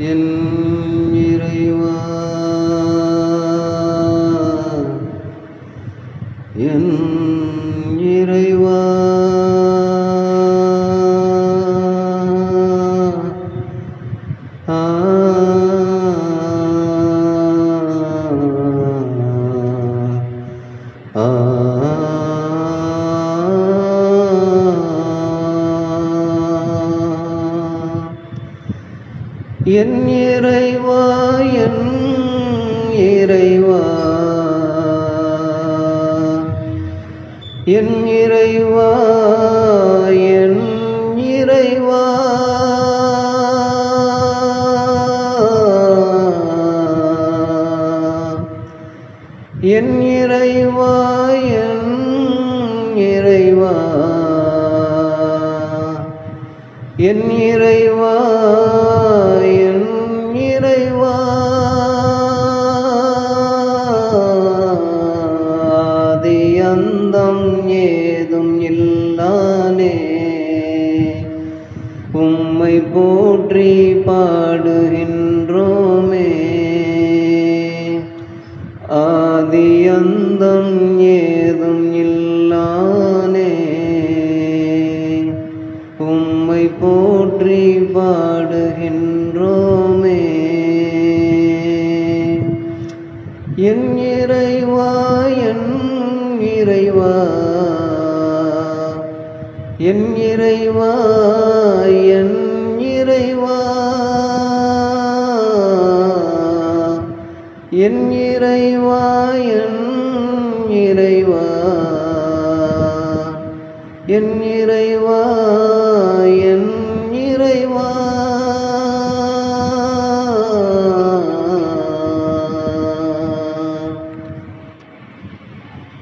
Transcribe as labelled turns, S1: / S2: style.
S1: என் இறைவா என் இறைவா ஆ என் இறைவா என் இறைவா. என் இறைவா என் இறைவா. என் இறைவா என் இறைவா. என் இறைவா ஆதி ஏதும் இல்லானே. உம்மை போற்றி பாடுகின்றோமே. ஆதி அந்தம் ஏதும் இல்லானே. உம்மை போற்றி பாடுகின்றோம். என் இறைவா என் இறைவா. என் இறைவா என் இறைவா. என் இறைவா என் இறைவா.